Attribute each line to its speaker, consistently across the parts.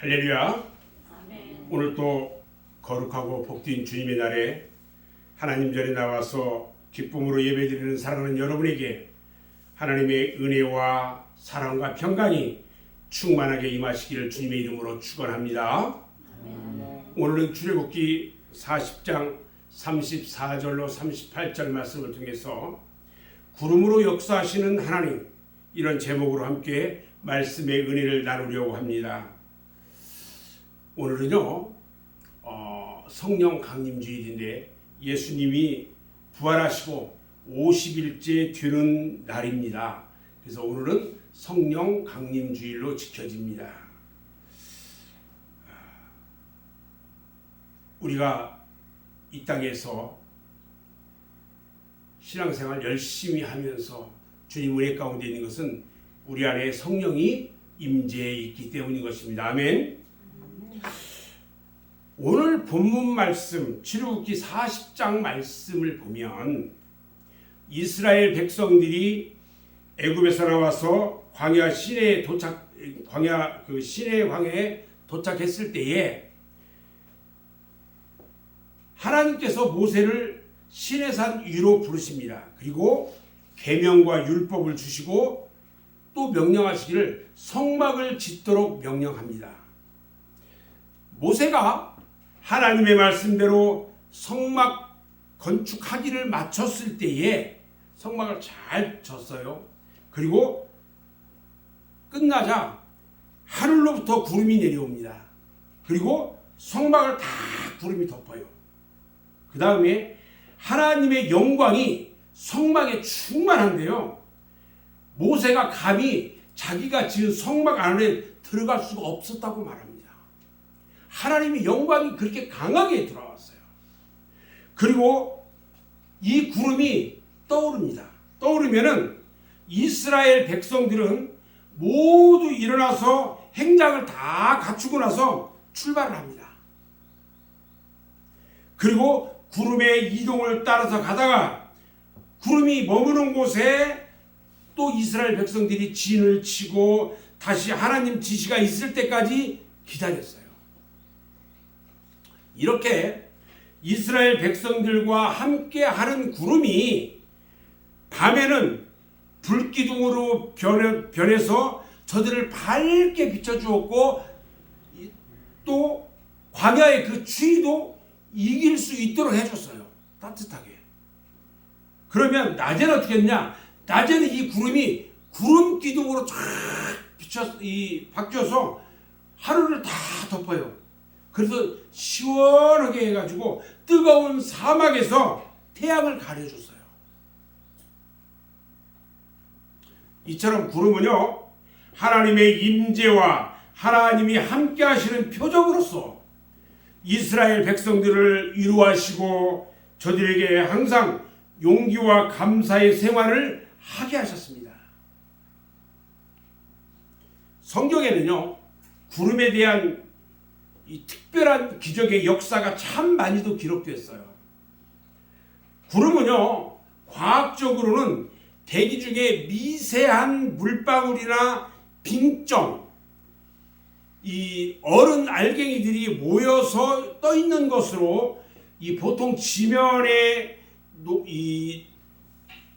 Speaker 1: 할렐루야.
Speaker 2: 아멘.
Speaker 1: 오늘 또 거룩하고 복된 주님의 날에 하나님 전에 나와서 기쁨으로 예배드리는 사랑하는 여러분에게 하나님의 은혜와 사랑과 평강이 충만하게 임하시기를 주님의 이름으로 축원합니다. 오늘은 출애굽기 40장 34절로 38절 말씀을 통해서 구름으로 역사하시는 하나님 이런 제목으로 함께 말씀의 은혜를 나누려고 합니다. 오늘은요 어, 성령 강림 주일인데 예수님이 부활하시고 50일째 되는 날입니다. 그래서 오늘은 성령 강림 주일로 지켜집니다. 우리가 이 땅에서 신앙생활 열심히 하면서 주님 은혜 가운데 있는 것은 우리 안에 성령이 임재해 있기 때문인 것입니다. 아멘. 오늘 본문 말씀 출애굽기 40장 말씀을 보면 이스라엘 백성들이 애굽에서 나와서 광야 시내에 도착 광야 그 시내 광야에 도착했을 때에 하나님께서 모세를 시내산 위로 부르십니다. 그리고 계명과 율법을 주시고 또 명령하시기를 성막을 짓도록 명령합니다. 모세가 하나님의 말씀대로 성막 건축하기를 마쳤을 때에 성막을 잘 졌어요. 그리고 끝나자 하늘로부터 구름이 내려옵니다. 그리고 성막을 다 구름이 덮어요. 그 다음에 하나님의 영광이 성막에 충만한데요. 모세가 감히 자기가 지은 성막 안에 들어갈 수가 없었다고 말합니다. 하나님의 영광이 그렇게 강하게 들어왔어요. 그리고 이 구름이 떠오릅니다. 떠오르면은 이스라엘 백성들은 모두 일어나서 행장을 다 갖추고 나서 출발을 합니다. 그리고 구름의 이동을 따라서 가다가 구름이 머무는 곳에 또 이스라엘 백성들이 진을 치고 다시 하나님 지시가 있을 때까지 기다렸어요. 이렇게 이스라엘 백성들과 함께 하는 구름이 밤에는 불기둥으로 변해, 변해서 저들을 밝게 비춰주었고 또 광야의 그 추위도 이길 수 있도록 해줬어요. 따뜻하게. 그러면 낮에는 어떻게 했냐? 낮에는 이 구름이 구름 기둥으로 쫙 비춰 이 바뀌어서 하루를 다 덮어요. 그래서 시원하게 해가지고 뜨거운 사막에서 태양을 가려줬어요. 이처럼 구름은요 하나님의 임재와 하나님이 함께 하시는 표적으로서 이스라엘 백성들을 위로하시고 저들에게 항상 용기와 감사의 생활을 하게 하셨습니다. 성경에는요 구름에 대한 이 특별한 기적의 역사가 참 많이도 기록됐어요. 구름은요 과학적으로는 대기 중에 미세한 물방울이나 빙점, 이 얼은 알갱이들이 모여서 떠 있는 것으로 이 보통 지면에 노- 이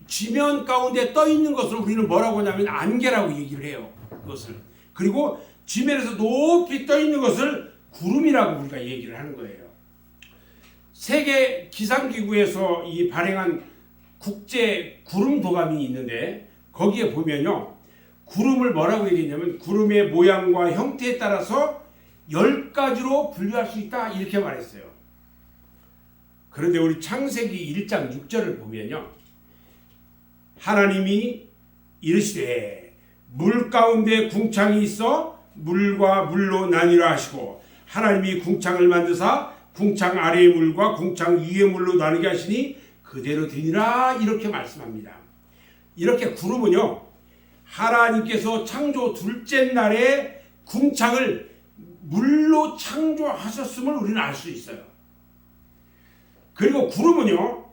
Speaker 1: 지면 가운데 떠 있는 것을 우리는 뭐라고 하냐면 안개라고 얘기를 해요. 그것을 그리고 지면에서 높이 떠 있는 것을 구름이라고 우리가 얘기를 하는 거예요. 세계 기상기구에서 이 발행한 국제 구름 도감이 있는데 거기에 보면요. 구름을 뭐라고 얘기했냐면 구름의 모양과 형태에 따라서 열 가지로 분류할 수 있다 이렇게 말했어요. 그런데 우리 창세기 1장 6절을 보면요. 하나님이 이르시되 물 가운데 궁창이 있어 물과 물로 나뉘라 하시고 하나님이 궁창을 만드사 궁창 아래의 물과 궁창 위의 물로 나누게 하시니 그대로 되니라 이렇게 말씀합니다. 이렇게 구름은요 하나님께서 창조 둘째 날에 궁창을 물로 창조하셨음을 우리는 알 수 있어요. 그리고 구름은요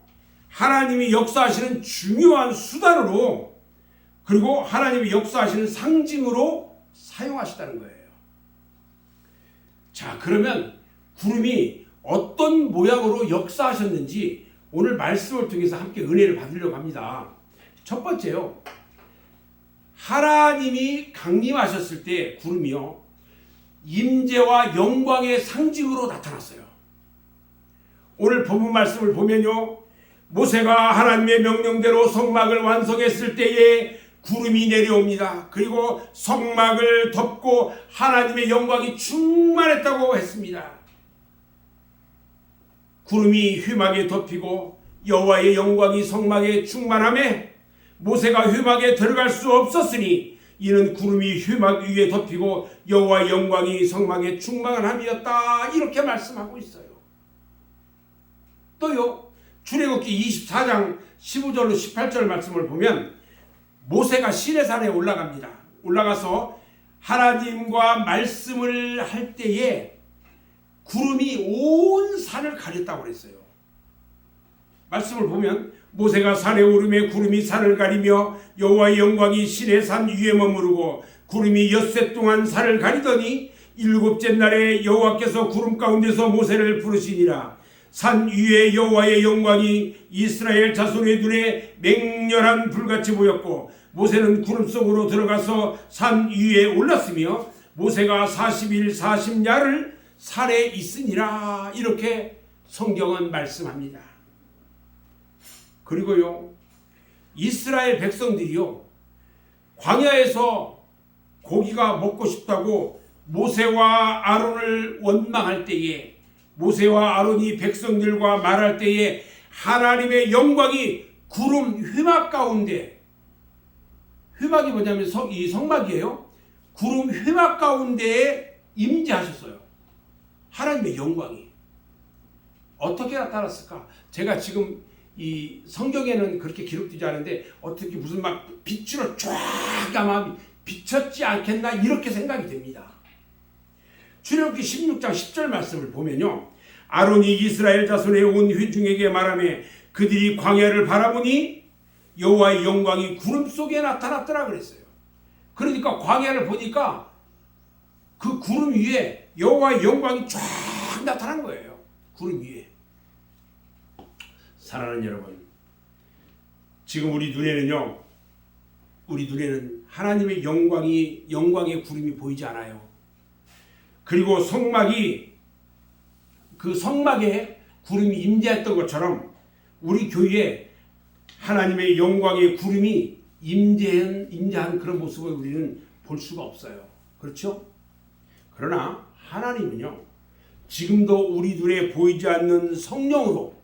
Speaker 1: 하나님이 역사하시는 중요한 수단으로 그리고 하나님이 역사하시는 상징으로 사용하시다는 거예요. 자, 그러면 구름이 어떤 모양으로 역사하셨는지 오늘 말씀을 통해서 함께 은혜를 받으려고 합니다. 첫 번째요. 하나님이 강림하셨을 때 구름이요. 임재와 영광의 상징으로 나타났어요. 오늘 본문 말씀을 보면요. 모세가 하나님의 명령대로 성막을 완성했을 때에 구름이 내려옵니다. 그리고 성막을 덮고 하나님의 영광이 충만했다고 했습니다. 구름이 휘막에 덮이고 여호와의 영광이 성막에 충만함에 모세가 휘막에 들어갈 수 없었으니 이는 구름이 휘막 위에 덮이고 여호와의 영광이 성막에 충만함이었다 이렇게 말씀하고 있어요. 또요 출애굽기 24장 15절로 18절 말씀을 보면 모세가 시내산에 올라갑니다. 올라가서 하나님과 말씀을 할 때에 구름이 온 산을 가렸다고 그랬어요. 말씀을 보면 모세가 산에 오름에 구름이 산을 가리며 여호와의 영광이 신의 산 위에 머무르고 구름이 엿새 동안 산을 가리더니 일곱째 날에 여호와께서 구름 가운데서 모세를 부르시니라 산 위에 여호와의 영광이 이스라엘 자손의 눈에 맹렬한 불같이 보였고 모세는 구름 속으로 들어가서 산 위에 올랐으며 모세가 40일 40야를 산에 있으니라 이렇게 성경은 말씀합니다. 그리고요 이스라엘 백성들이요 광야에서 고기가 먹고 싶다고 모세와 아론을 원망할 때에 모세와 아론이 백성들과 말할 때에 하나님의 영광이 구름 휘막 가운데 휘막이 뭐냐면 성, 이 성막이에요. 구름 휘막 가운데에 임재하셨어요. 하나님의 영광이 어떻게 나타났을까? 제가 지금 이 성경에는 그렇게 기록되지 않은데 어떻게 무슨 막 빛으로 쫙 아마 비쳤지 않겠나 이렇게 생각이 됩니다. 출애굽기 16장 10절 말씀을 보면요. 아론이 이스라엘 자손의 온 회중에게 말하며 그들이 광야를 바라보니 여호와의 영광이 구름 속에 나타났더라 그랬어요. 그러니까 광야를 보니까 그 구름 위에 여호와의 영광이 쫙 나타난 거예요. 구름 위에. 사랑하는 여러분, 지금 우리 눈에는요, 우리 눈에는 하나님의 영광이 영광의 구름이 보이지 않아요. 그리고 성막이 그 성막에 구름이 임재했던 것처럼 우리 교회에 하나님의 영광의 구름이 임재한 임재한 그런 모습을 우리는 볼 수가 없어요. 그렇죠? 그러나 하나님은요. 지금도 우리 눈에 보이지 않는 성령으로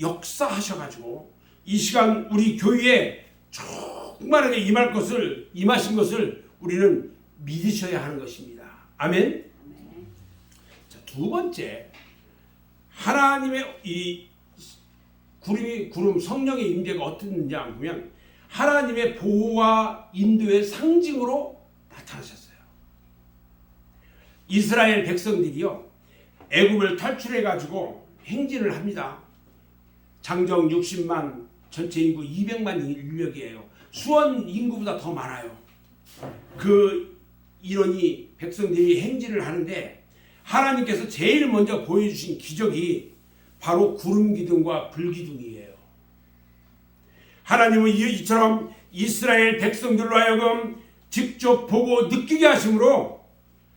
Speaker 1: 역사하셔가지고 이 시간 우리 교회에 충만하게 임할 것을 임하신 것을 우리는 믿으셔야 하는 것입니다. 아멘. 자, 두 번째 하나님의 이 구름이 구름 성령의 임재가 어떻는지 보면 하나님의 보호와 인도의 상징으로 나타나셨어요. 이스라엘 백성들이요 애굽을 탈출해 가지고 행진을 합니다. 장정 60만 전체 인구 200만 인력이에요. 수원 인구보다 더 많아요. 그 이론이 백성들이 행진을 하는데 하나님께서 제일 먼저 보여주신 기적이 바로 구름 기둥과 불 기둥이에요. 하나님은 이처럼 이스라엘 백성들로 하여금 직접 보고 느끼게 하심으로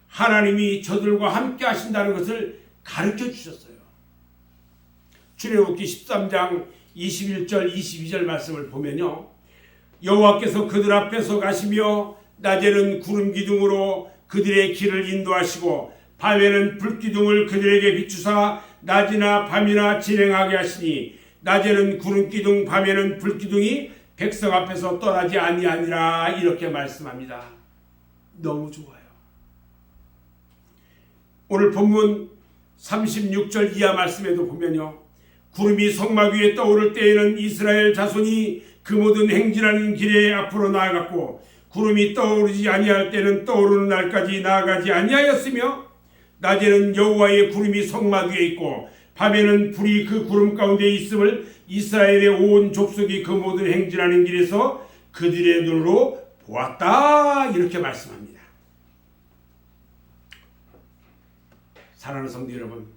Speaker 1: 하나님이 저들과 함께 하신다는 것을 가르쳐 주셨어요. 출애굽기 13장 21절 22절 말씀을 보면요. 여호와께서 그들 앞에서 가시며 낮에는 구름 기둥으로 그들의 길을 인도하시고 밤에는 불 기둥을 그들에게 비추사 낮이나 밤이나 진행하게 하시니 낮에는 구름 기둥 밤에는 불 기둥이 백성 앞에서 떠나지 아니하니라 이렇게 말씀합니다. 너무 좋아요. 오늘 본문 36절 이하 말씀에도 보면요. 구름이 성막 위에 떠오를 때에는 이스라엘 자손이 그 모든 행진하는 길에 앞으로 나아갔고 구름이 떠오르지 아니할 때는 떠오르는 날까지 나아가지 아니하였으며 낮에는 여호와의 구름이 성막 위에 있고 밤에는 불이 그 구름 가운데 있음을 이스라엘의 온 족속이 그 모든 행진하는 길에서 그들의 눈으로 보았다 이렇게 말씀합니다. 사랑하는 성도 여러분,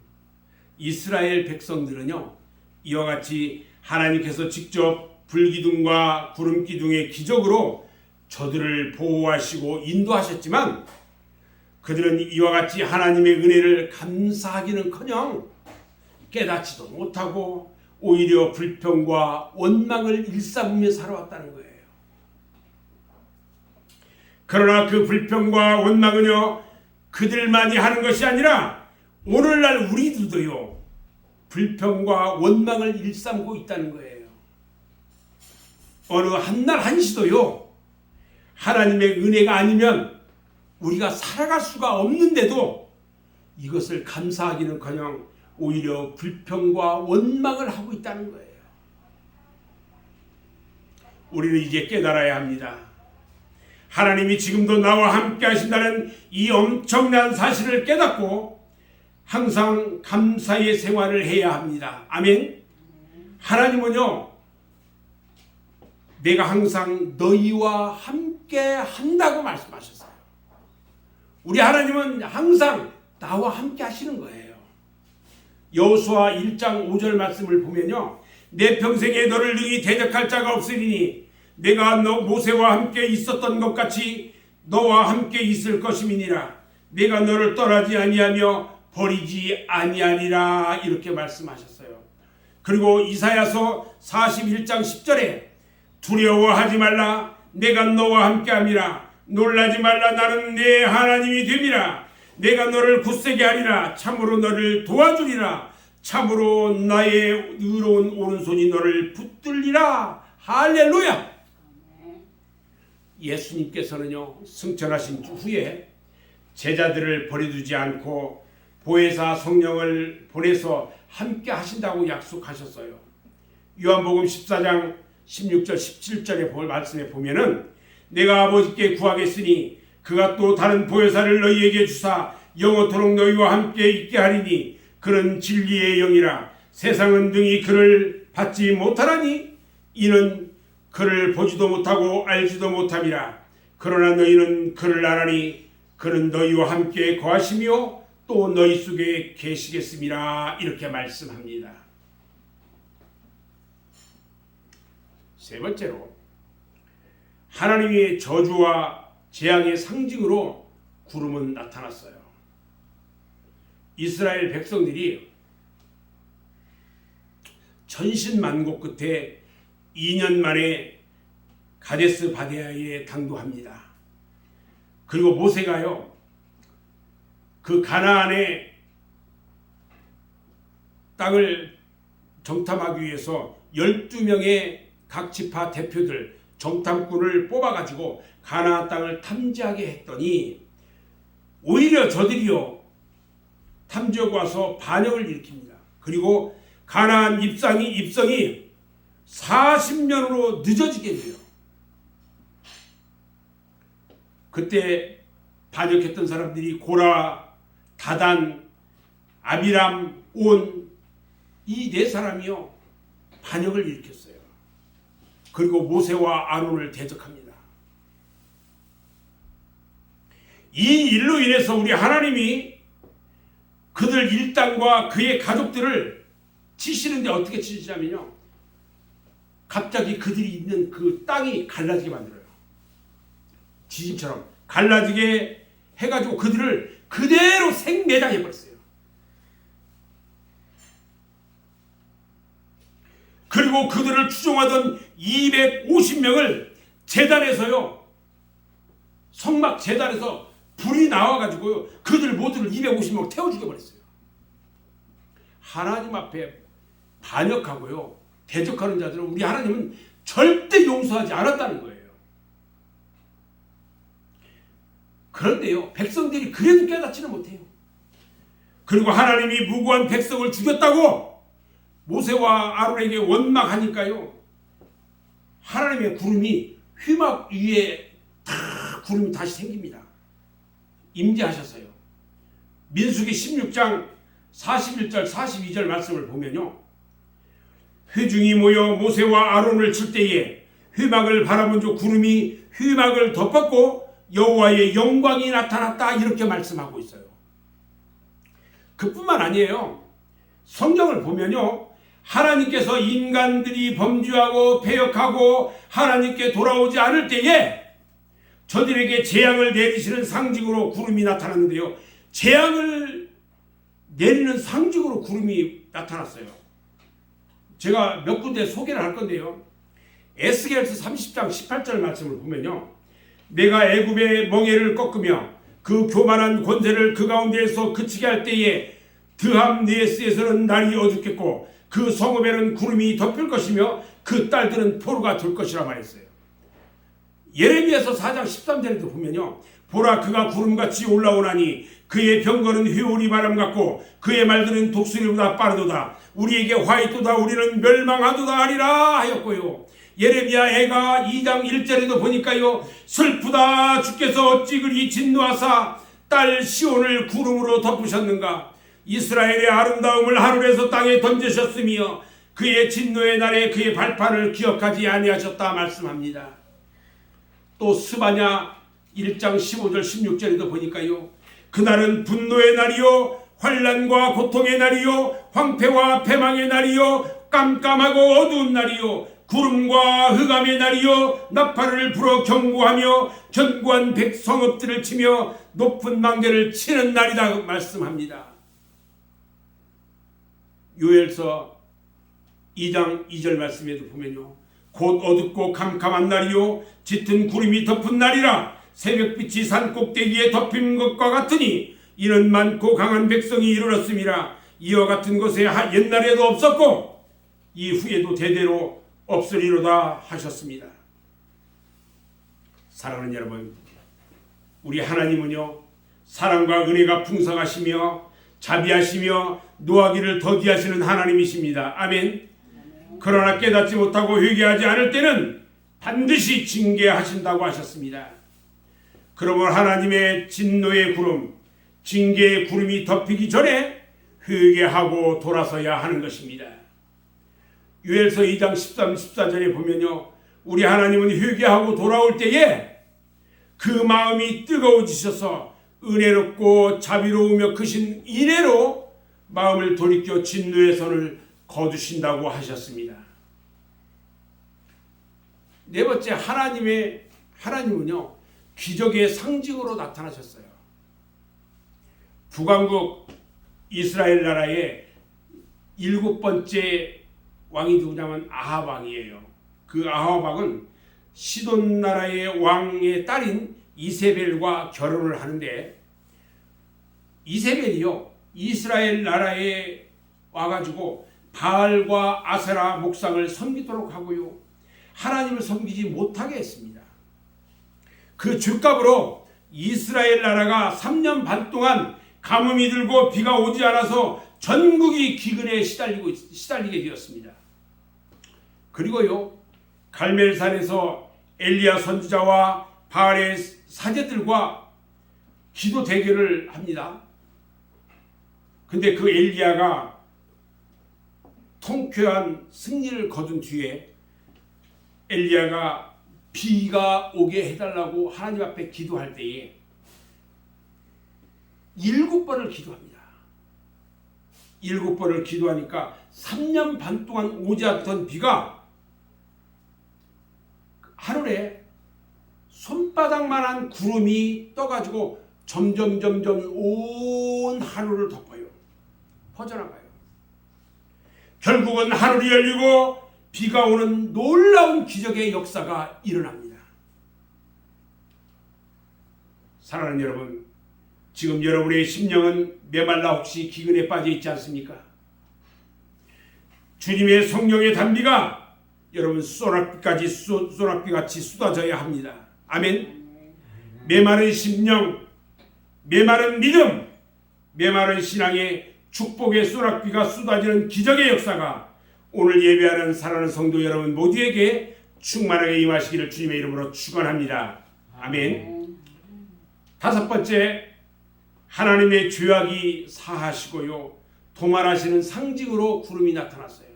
Speaker 1: 이스라엘 백성들은요 이와 같이 하나님께서 직접 불기둥과 구름기둥의 기적으로 저들을 보호하시고 인도하셨지만 그들은 이와 같이 하나님의 은혜를 감사하기는커녕 깨닫지도 못하고 오히려 불평과 원망을 일삼으며 살아왔다는 거예요. 그러나 그 불평과 원망은요 그들만이 하는 것이 아니라 오늘날 우리들도요 불평과 원망을 일삼고 있다는 거예요. 어느 한날 한시도요 하나님의 은혜가 아니면 우리가 살아갈 수가 없는데도 이것을 감사하기는 커녕 오히려 불평과 원망을 하고 있다는 거예요. 우리는 이제 깨달아야 합니다. 하나님이 지금도 나와 함께 하신다는 이 엄청난 사실을 깨닫고 항상 감사의 생활을 해야 합니다. 아멘. 하나님은요, 내가 항상 너희와 함께 한다고 말씀하셨어요. 우리 하나님은 항상 나와 함께 하시는 거예요. 여호수아 1장 5절 말씀을 보면요. 내 평생에 너를 능히 대적할 자가 없으리니 내가 너 모세와 함께 있었던 것 같이 너와 함께 있을 것임이니라. 내가 너를 떠나지 아니하며 버리지 아니하리라 이렇게 말씀하셨어요. 그리고 이사야서 41장 10절에 두려워하지 말라 내가 너와 함께함이라 놀라지 말라. 나는 내 하나님이 됨이라. 내가 너를 굳세게 하리라. 참으로 너를 도와주리라. 참으로 나의 의로운 오른손이 너를 붙들리라. 할렐루야. 예수님께서는요 승천하신 후에 제자들을 버려두지 않고 보혜사 성령을 보내서 함께 하신다고 약속하셨어요. 요한복음 14장 16절 17절의 말씀에 보면은 내가 아버지께 구하겠으니 그가 또 다른 보혜사를 너희에게 주사 영원토록 너희와 함께 있게 하리니 그는 진리의 영이라 세상은 능히 그를 받지 못하라니 이는 그를 보지도 못하고 알지도 못함이라 그러나 너희는 그를 알아니 그는 너희와 함께 거하시며 또 너희 속에 계시겠습니다 이렇게 말씀합니다. 세 번째로 하나님의 저주와 재앙의 상징으로 구름은 나타났어요. 이스라엘 백성들이 전신만고 끝에 2년 만에 가데스 바데아에 당도합니다. 그리고 모세가요. 그 가나안의 땅을 정탐하기 위해서 12명의 각 지파 대표들 정탐꾼을 뽑아가지고 가나안 땅을 탐지하게 했더니 오히려 저들이요 탐지하고 와서 반역을 일으킵니다. 그리고 가나안 입상이 입성이 40년으로 늦어지게 돼요. 그때 반역했던 사람들이 고라, 다단, 아비람, 온 이 네 사람이요 반역을 일으켰어요. 그리고 모세와 아론을 대적합니다. 이 일로 인해서 우리 하나님이 그들 일당과 그의 가족들을 치시는데 어떻게 치시냐면요. 갑자기 그들이 있는 그 땅이 갈라지게 만들어요. 지진처럼 갈라지게 해가지고 그들을 그대로 생매장해버렸어요. 그리고 그들을 추종하던 250명을 재단에서요. 성막 재단에서 불이 나와가지고 그들 모두를 250명 태워 죽여버렸어요. 하나님 앞에 반역하고요. 대적하는 자들은 우리 하나님은 절대 용서하지 않았다는 거예요. 그런데요, 백성들이 그래도 깨닫지는 못해요. 그리고 하나님이 무고한 백성을 죽였다고 모세와 아론에게 원망하니까요. 하나님의 구름이 휘막 위에 다 구름이 다시 생깁니다. 임재하셨어요. 민수기 16장 41절 42절 말씀을 보면요. 회중이 모여 모세와 아론을 칠 때에 휘막을 바라본 저 구름이 휘막을 덮었고 여호와의 영광이 나타났다 이렇게 말씀하고 있어요. 그뿐만 아니에요. 성경을 보면요. 하나님께서 인간들이 범죄하고 패역하고 하나님께 돌아오지 않을 때에 저들에게 재앙을 내리시는 상징으로 구름이 나타났는데요. 재앙을 내리는 상징으로 구름이 나타났어요. 제가 몇 군데 소개를 할 건데요. 에스겔서 30장 18절 말씀을 보면요. 내가 애굽의 멍에를 꺾으며 그 교만한 권세를 그 가운데에서 그치게 할 때에 드함 네스에서는 날이 어둡겠고 그 성읍에는 구름이 덮일 것이며 그 딸들은 포로가 될 것이라 말했어요. 예레미야서 4장 13절에도 보면요. 보라 그가 구름같이 올라오나니 그의 병거는 회오리 바람 같고 그의 말들은 독수리보다 빠르도다. 우리에게 화이토다 우리는 멸망하도다 하리라 하였고요. 예레미야 애가 2장 1절에도 보니까요. 슬프다 주께서 어찌 그리 진노하사 딸 시온을 구름으로 덮으셨는가. 이스라엘의 아름다움을 하늘에서 땅에 던지셨으며 그의 진노의 날에 그의 발판을 기억하지 아니하셨다 말씀합니다. 또 스바냐 1장 15절 16절에도 보니까요. 그날은 분노의 날이요 환란과 고통의 날이요 황폐와 패망의 날이요 깜깜하고 어두운 날이요 구름과 흑암의 날이요 나팔을 불어 경고하며 견고한 백성읍들을 치며 높은 망대를 치는 날이다 말씀합니다. 요엘서 2장 2절 말씀에도 보면요. 곧 어둡고 캄캄한 날이요 짙은 구름이 덮은 날이라 새벽빛이 산 꼭대기에 덮인 것과 같으니 이는 많고 강한 백성이 이르렀음이라 이와 같은 것에 옛날에도 없었고 이후에도 대대로 없으리로다 하셨습니다. 사랑하는 여러분 우리 하나님은요 사랑과 은혜가 풍성하시며 자비하시며 노하기를 더디하시는 하나님이십니다. 아멘. 그러나 깨닫지 못하고 회개하지 않을 때는 반드시 징계하신다고 하셨습니다. 그러므로 하나님의 진노의 구름, 징계의 구름이 덮이기 전에 회개하고 돌아서야 하는 것입니다. 유엘서 2장 13, 14절에 보면요. 우리 하나님은 회개하고 돌아올 때에 그 마음이 뜨거워지셔서 은혜롭고 자비로우며 크신 인애로 마음을 돌이켜 진노의 선을 거두신다고 하셨습니다. 네 번째 하나님의 하나님은요 기적의 상징으로 나타나셨어요. 북왕국 이스라엘 나라의 일곱 번째 왕이 누구냐면 아합 왕이에요. 그 아합 왕은 시돈 나라의 왕의 딸인 이세벨과 결혼을 하는데 이세벨이요 이스라엘 나라에 와가지고 바알과 아세라 목상을 섬기도록 하고요 하나님을 섬기지 못하게 했습니다. 그 죄값으로 이스라엘 나라가 3년 반 동안 가뭄이 들고 비가 오지 않아서 전국이 기근에 시달리고 시달리게 되었습니다. 그리고요 갈멜산에서 엘리야 선지자와 바알의 사제들과 기도 대결을 합니다. 근데 그 엘리야가 통쾌한 승리를 거둔 뒤에 엘리야가 비가 오게 해달라고 하나님 앞에 기도할 때에 일곱 번을 기도합니다. 일곱 번을 기도하니까 3년 반 동안 오지 않던 비가 하늘에 손바닥만한 구름이 떠가지고 점점 점점 온 하늘을 덮어요. 퍼져나가요. 결국은 하늘이 열리고 비가 오는 놀라운 기적의 역사가 일어납니다. 사랑하는 여러분, 지금 여러분의 심령은 메말라 혹시 기근에 빠져 있지 않습니까? 주님의 성령의 단비가 여러분 소낙비까지 소낙비같이 쏟아져야 합니다. 아멘. 메마른 심령, 메마른 믿음, 메마른 신앙의 축복의 소낙비가 쏟아지는 기적의 역사가 오늘 예배하는 사랑하는 성도 여러분 모두에게 충만하게 임하시기를 주님의 이름으로 축원합니다. 아멘. 다섯 번째 하나님의 죄악이 사하시고요 도말하시는 상징으로 구름이 나타났어요.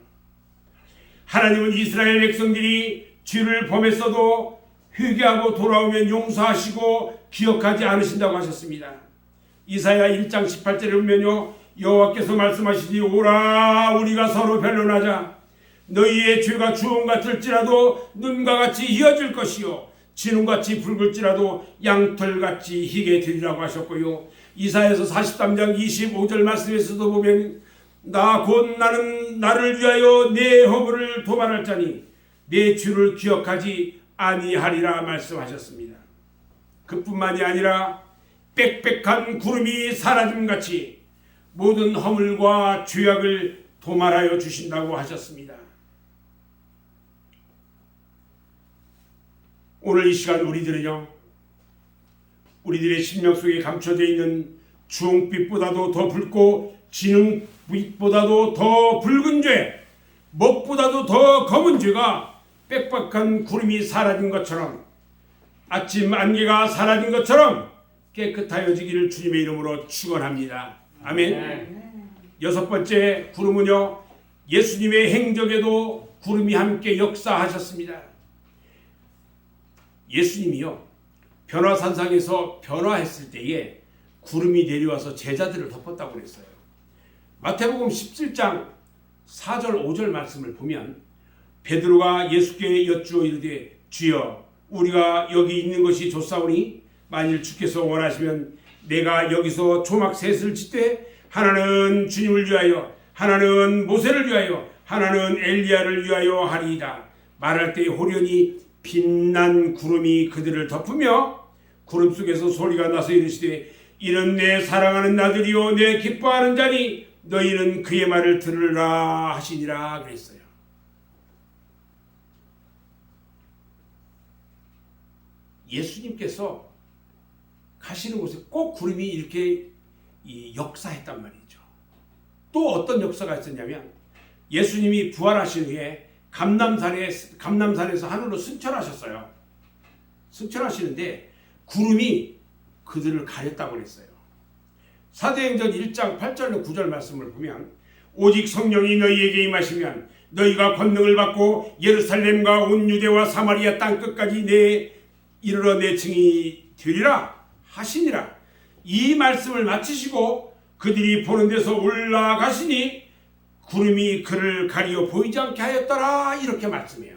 Speaker 1: 하나님은 이스라엘 백성들이 죄를 범했어도 회개하고 돌아오면 용서하시고 기억하지 않으신다고 하셨습니다. 이사야 1장 18절에 보면요. 여호와께서 말씀하시니 오라 우리가 서로 변론하자 너희의 죄가 주홍 같을지라도 눈과 같이 이어질 것이요 진홍같이 붉을지라도 양털같이 희게 되리라고 하셨고요 이사에서 43장 25절 말씀에서도 보면 나 곧 나는 나를 위하여 내 허물을 도말할 자니 내 죄를 기억하지 아니하리라 말씀하셨습니다. 그뿐만이 아니라 빽빽한 구름이 사라짐 같이 모든 허물과 죄악을 도말하여 주신다고 하셨습니다. 오늘 이 시간 우리들은요, 우리들의 심령 속에 감춰져 있는 주홍빛보다도 더 붉고 진홍빛보다도 더 붉은 죄, 먹보다도 더 검은 죄가 빽빽한 구름이 사라진 것처럼 아침 안개가 사라진 것처럼 깨끗하여지기를 주님의 이름으로 축원합니다. 아멘. 여섯 번째 구름은요 예수님의 행적에도 구름이 함께 역사하셨습니다. 예수님이요 변화산상에서 변화했을 때에 구름이 내려와서 제자들을 덮었다고 그랬어요. 마태복음 17장 4절 5절 말씀을 보면 베드로가 예수께 여쭈어 이르되 주여 우리가 여기 있는 것이 좋사오니 만일 주께서 원하시면 내가 여기서 초막 셋을 짓되 하나는 주님을 위하여 하나는 모세를 위하여 하나는 엘리야를 위하여 하리이다 말할 때 호련히 빛난 구름이 그들을 덮으며 구름 속에서 소리가 나서 이르시되 이는 내 사랑하는 나들이요 내 기뻐하는 자니 너희는 그의 말을 들으라 하시니라 그랬어요. 예수님께서 가시는 곳에 꼭 구름이 이렇게 이 역사했단 말이죠. 또 어떤 역사가 있었냐면 예수님이 부활하신 후에 감남산에 감남산에서 하늘로 승천하셨어요. 승천하시는데 구름이 그들을 가렸다고 그랬어요. 사도행전 1장 8절로 9절 말씀을 보면 오직 성령이 너희에게 임하시면 너희가 권능을 받고 예루살렘과 온 유대와 사마리아 땅 끝까지 내 이르러 내 증이 되리라 하시니라. 이 말씀을 마치시고 그들이 보는 데서 올라가시니 구름이 그를 가리어 보이지 않게 하였더라 이렇게 말씀해요.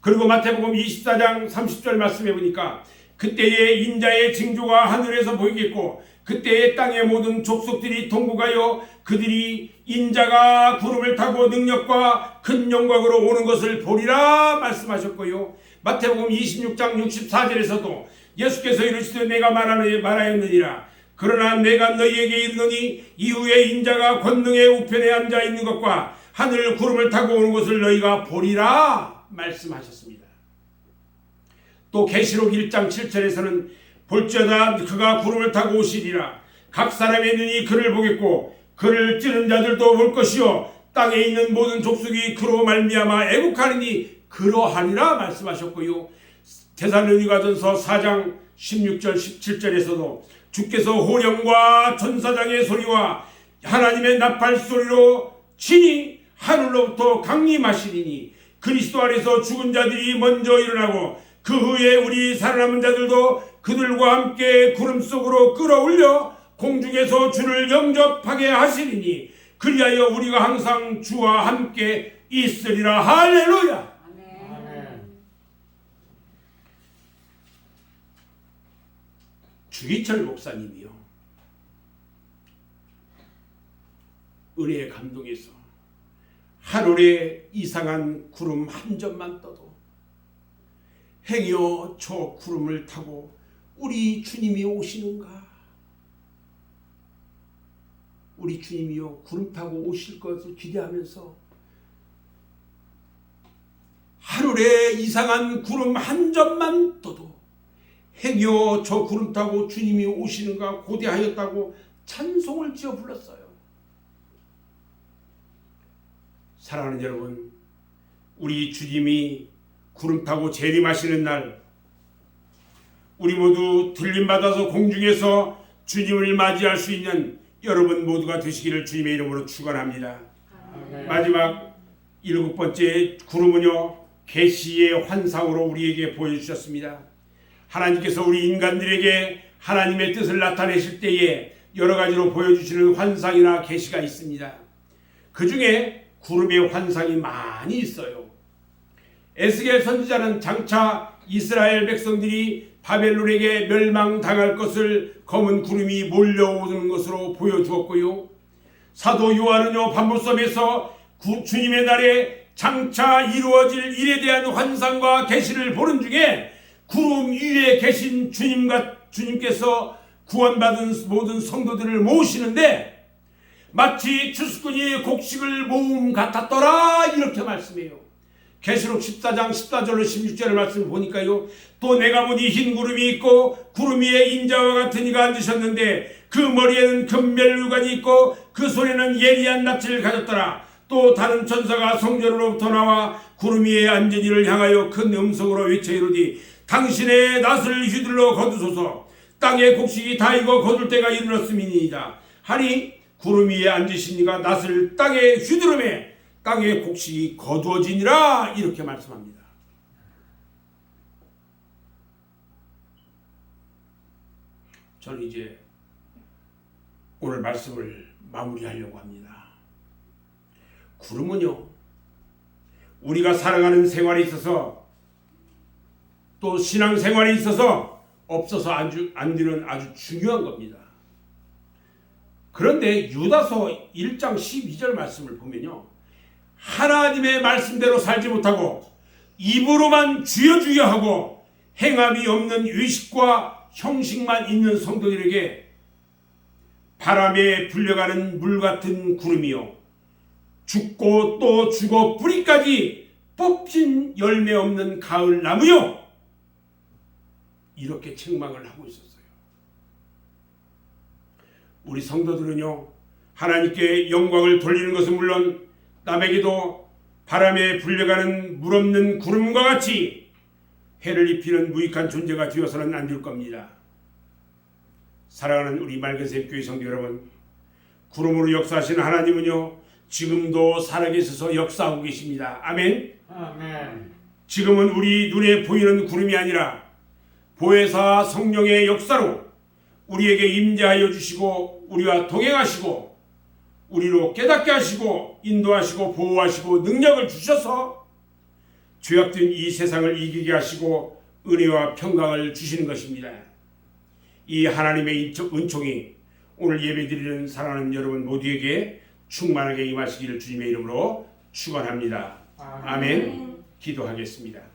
Speaker 1: 그리고 마태복음 24장 30절 말씀해 보니까 그때의 인자의 징조가 하늘에서 보이겠고 그때의 땅의 모든 족속들이 동국하여 그들이 인자가 구름을 타고 능력과 큰 영광으로 오는 것을 보리라 말씀하셨고요. 마태복음 26장 64절에서도 예수께서 이르시되 내가 말하는 말하였느니라 그러나 내가 너희에게 이르노니 이후에 인자가 권능의 우편에 앉아 있는 것과 하늘 구름을 타고 오는 것을 너희가 보리라 말씀하셨습니다. 또 계시록 1장 7절에서는 볼지어다 그가 구름을 타고 오시리라 각 사람의 눈이 그를 보겠고 그를 찌는 자들도 볼 것이요 땅에 있는 모든 족속이 그로 말미암아 애국하리니 그러하니라 말씀하셨고요. 테살로니가전서 4장 16절 17절에서도 주께서 호령과 천사장의 소리와 하나님의 나팔 소리로 친히 하늘로부터 강림하시리니 그리스도 안에서 죽은 자들이 먼저 일어나고 그 후에 우리 살아남은 자들도 그들과 함께 구름 속으로 끌어올려 공중에서 주를 영접하게 하시리니 그리하여 우리가 항상 주와 함께 있으리라 할렐루야 주기철 목사님이요 은혜의 감동에서 하늘에 이상한 구름 한 점만 떠도 행여 저 구름을 타고 우리 주님이 오시는가? 우리 주님이요 구름 타고 오실 것을 기대하면서 하늘에 이상한 구름 한 점만 떠도 행여 저 구름 타고 주님이 오시는가 고대하였다고 찬송을 지어 불렀어요. 사랑하는 여러분, 우리 주님이 구름 타고 재림하시는 날, 우리 모두 들림 받아서 공중에서 주님을 맞이할 수 있는 여러분 모두가 되시기를 주님의 이름으로 축원합니다. 마지막 일곱 번째 구름은요 계시의 환상으로 우리에게 보여주셨습니다. 하나님께서 우리 인간들에게 하나님의 뜻을 나타내실 때에 여러 가지로 보여주시는 환상이나 계시가 있습니다. 그 중에 구름의 환상이 많이 있어요. 에스겔 선지자는 장차 이스라엘 백성들이 바벨론에게 멸망당할 것을 검은 구름이 몰려오는 것으로 보여주었고요. 사도 요한은요 반모섬에서 구- 주님의 날에 장차 이루어질 일에 대한 환상과 계시를 보는 중에 구름 위에 계신 주님과 주님께서 구원받은 모든 성도들을 모으시는데 마치 추수꾼이 곡식을 모음 같았더라 이렇게 말씀해요. 계시록 14장 14절로 16절의 말씀을 보니까요. 또 내가 보니 흰 구름이 있고 구름 위에 인자와 같은 이가 앉으셨는데 그 머리에는 금멜루관이 있고 그 손에는 예리한 낯을 가졌더라. 또 다른 천사가 성전으로부터 나와 구름 위에 앉은 이를 향하여 큰 음성으로 외쳐 이르되 당신의 낯을 휘둘러 거두소서 땅의 곡식이 다 익어 거둘 때가 이르렀음이니이다. 하니 구름 위에 앉으신 이가 낯을 땅에 휘두르매 땅의 곡식이 거두어지니라 이렇게 말씀합니다. 저는 이제 오늘 말씀을 마무리하려고 합니다. 구름은요, 우리가 살아가는 생활에 있어서 또 신앙 생활에 있어서 없어서 아주 안 되는 아주 중요한 겁니다. 그런데 유다서 1장 12절 말씀을 보면요. 하나님의 말씀대로 살지 못하고 입으로만 주여 주여 하고 행함이 없는 의식과 형식만 있는 성도들에게 바람에 불려가는 물 같은 구름이요 죽고 또 죽어 뿌리까지 뽑힌 열매 없는 가을 나무요 이렇게 책망을 하고 있었어요. 우리 성도들은요 하나님께 영광을 돌리는 것은 물론 남에게도 바람에 불려가는 물 없는 구름과 같이 해를 입히는 무익한 존재가 되어서는 안 될 겁니다. 사랑하는 우리 맑은새 교회 성도 여러분, 구름으로 역사하시는 하나님은요 지금도 살아계셔서 역사하고 계십니다. 아멘.
Speaker 2: 아멘.
Speaker 1: 지금은 우리 눈에 보이는 구름이 아니라 보혜사 성령의 역사로 우리에게 임재하여 주시고 우리와 동행하시고 우리로 깨닫게 하시고 인도하시고 보호하시고 능력을 주셔서 죄악된 이 세상을 이기게 하시고 은혜와 평강을 주시는 것입니다. 이 하나님의 은총이 오늘 예배드리는 사랑하는 여러분 모두에게 충만하게 임하시기를 주님의 이름으로 축원합니다. 아멘. 기도하겠습니다.